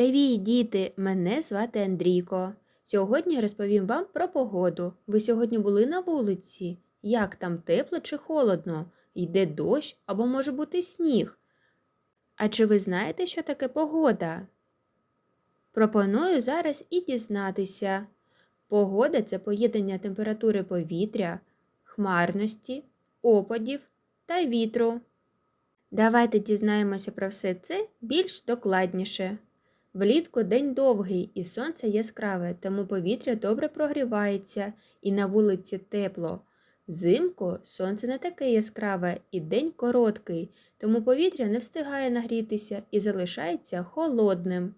Привіт, діти! Мене звати Андрійко. Сьогодні розповім вам про погоду. Ви сьогодні були на вулиці? Як там тепло чи холодно? Йде дощ або може бути сніг? А чи ви знаєте, що таке погода? Пропоную зараз і дізнатися. Погода це поєднання температури повітря, хмарності, опадів та вітру. Давайте дізнаємося про все це більш докладніше. Влітку день довгий і сонце яскраве, тому повітря добре прогрівається і на вулиці тепло. Взимку сонце не таке яскраве і день короткий, тому повітря не встигає нагрітися і залишається холодним.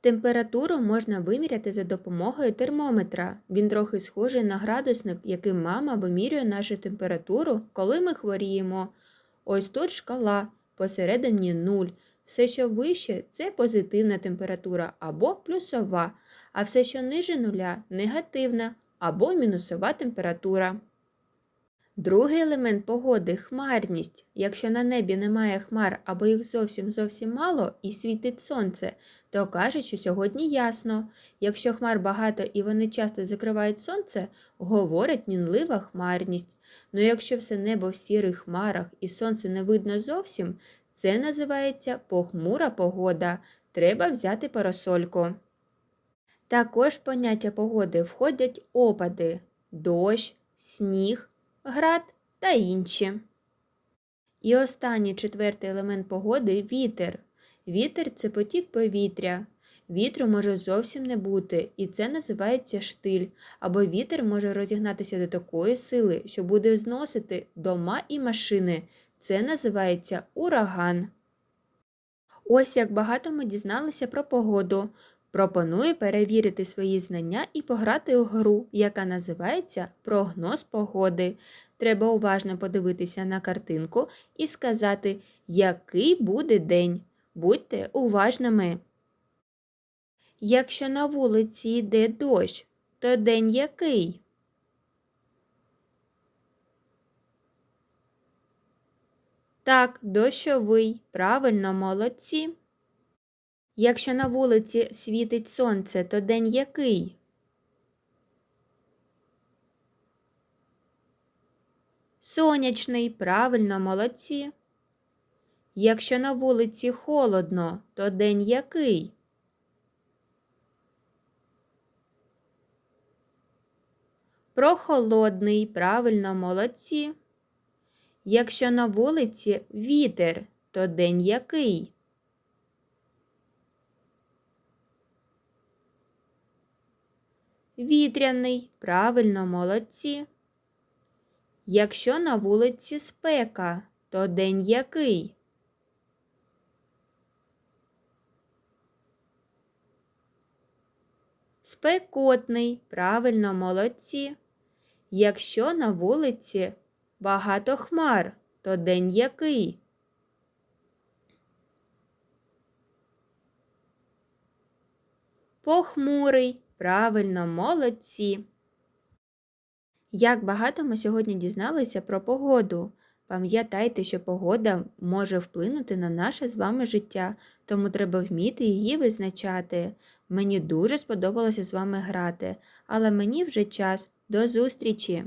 Температуру можна виміряти за допомогою термометра. Він трохи схожий на градусник, яким мама вимірює нашу температуру, коли ми хворіємо. Ось тут шкала, посередині 0. Все, що вище, це позитивна температура або плюсова, а все, що ниже нуля негативна або мінусова температура. Другий елемент погоди хмарність. Якщо на небі немає хмар або їх зовсім зовсім мало і світить сонце, то кажуть, що сьогодні ясно. Якщо хмар багато і вони часто закривають сонце, говорять мінлива хмарність. Ну якщо все небо в сірих хмарах і сонце не видно зовсім, це називається похмура погода. Треба взяти парасольку. Також в поняття погоди входять опади, дощ, сніг, град та інші. І останній четвертий елемент погоди вітер. Вітер це потік повітря. Вітру може зовсім не бути, і це називається штиль, або вітер може розігнатися до такої сили, що буде зносити дома і машини. Це називається ураган. Ось як багато ми дізналися про погоду. Пропоную перевірити свої знання і пограти у гру, яка називається Прогноз погоди. Треба уважно подивитися на картинку і сказати, який буде день. Будьте уважними. Якщо на вулиці йде дощ, то день який? Так, дощовий. Правильно, молодці. Якщо на вулиці світить сонце, то день який? Сонячний, правильно, молодці. Якщо на вулиці холодно, то день який? Прохолодний, правильно, молодці. Якщо на вулиці вітер, то день який? Вітряний, правильно, молодці. Якщо на вулиці спека, то день який? Спекотний, правильно, молодці. Якщо на вулиці багато хмар, то день який? Похмурий, правильно, молодці. Як багато ми сьогодні дізналися про погоду. Пам'ятайте, що погода може вплинути на наше з вами життя, тому треба вміти її визначати. Мені дуже сподобалося з вами грати, але мені вже час. До зустрічі!